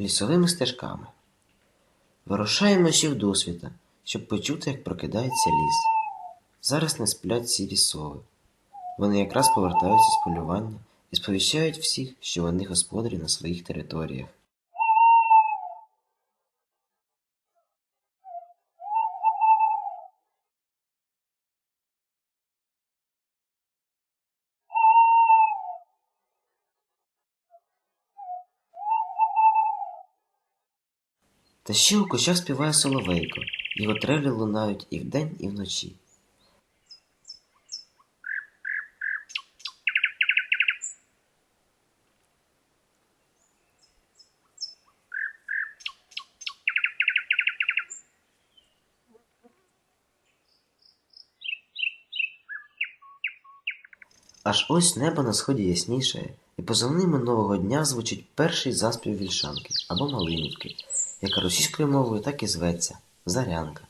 лісовими стежками. Вирушаємо ще в досвіта, щоб почути, як прокидається ліс. Зараз не сплять сірі сови. Вони якраз повертаються з полювання і сповіщають всіх, що вони господарі на своїх територіях. Та ще у кущах співає соловейко, його трелі лунають і вдень, і вночі. Аж ось небо на сході ясніше, і поза ними нового дня звучить перший заспів вільшанки або малинівки, яка російською мовою так і зветься Зарянка.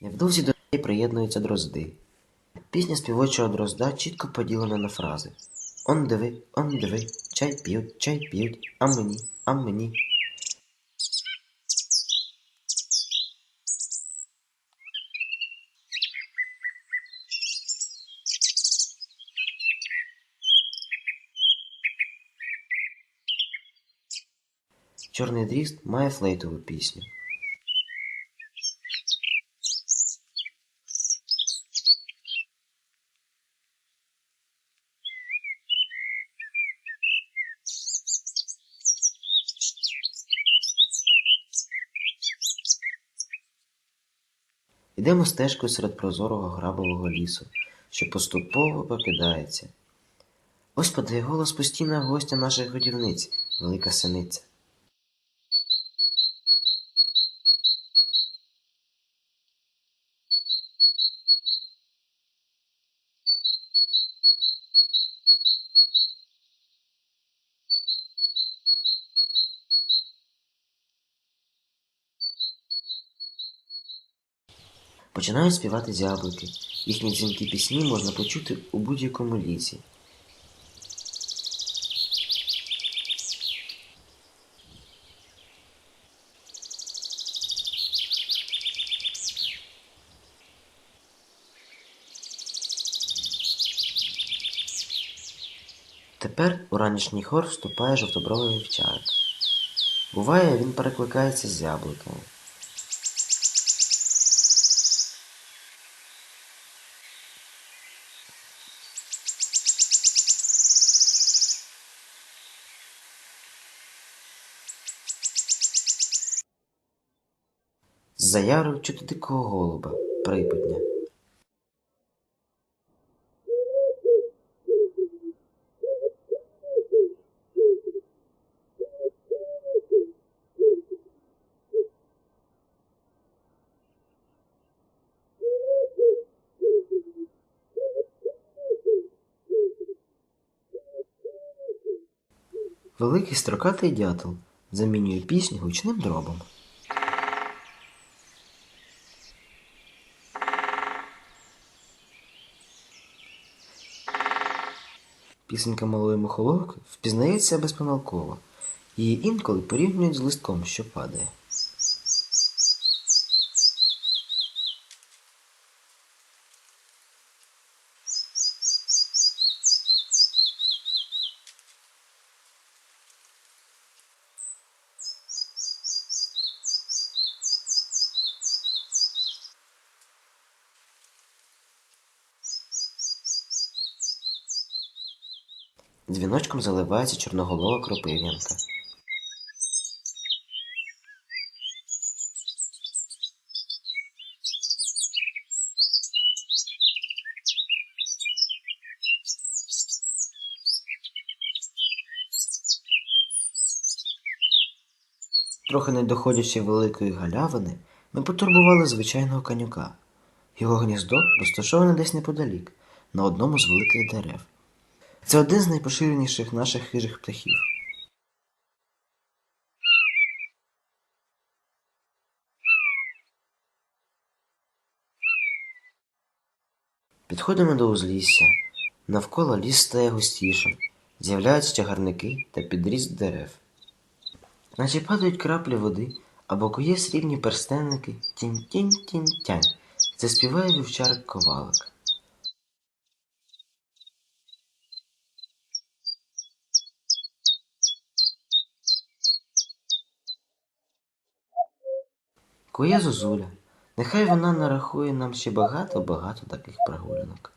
Невдовзі до неї приєднуються дрозди. Пісня співочого дрозда чітко поділена на фрази. Он диви, он диви, чай п'ють, чай п'ють, а мені, а мені. Чорний дрізд має флейтову пісню. Йдемо стежкою серед прозорого грабового лісу, що поступово покидається. Ось подає голос постійна гостя наших годівниць, велика синиця. Починають співати зяблики. Їхні дзвінкі пісні можна почути у будь-якому лісі. Тепер у ранішній хор вступає жовтобровий вівчарик. Буває, він перекликається з яблуками. З-за чути дикого голуба, припутня. Великий строкатий дятел замінює пісню гучним дробом. Пісенька малої мухоловки впізнається безпомилково. Її інколи порівнюють з листком, що падає. Дзвіночком заливається чорноголова кропив'янка. Трохи не доходячи великої галявини, ми потурбували звичайного канюка. Його гніздо розташоване десь неподалік, на одному з великих дерев. Це один з найпоширеніших наших хижих птахів. Підходимо до узлісся. Навколо ліс стає густішим. З'являються чагарники та підріз дерев. Наче падають краплі води або кує срібні перстенники тінь тінь тінь тянь Це співає вівчарик ковалик. Кує зозуля. Нехай вона нарахує нам ще багато-багато таких прогулянок.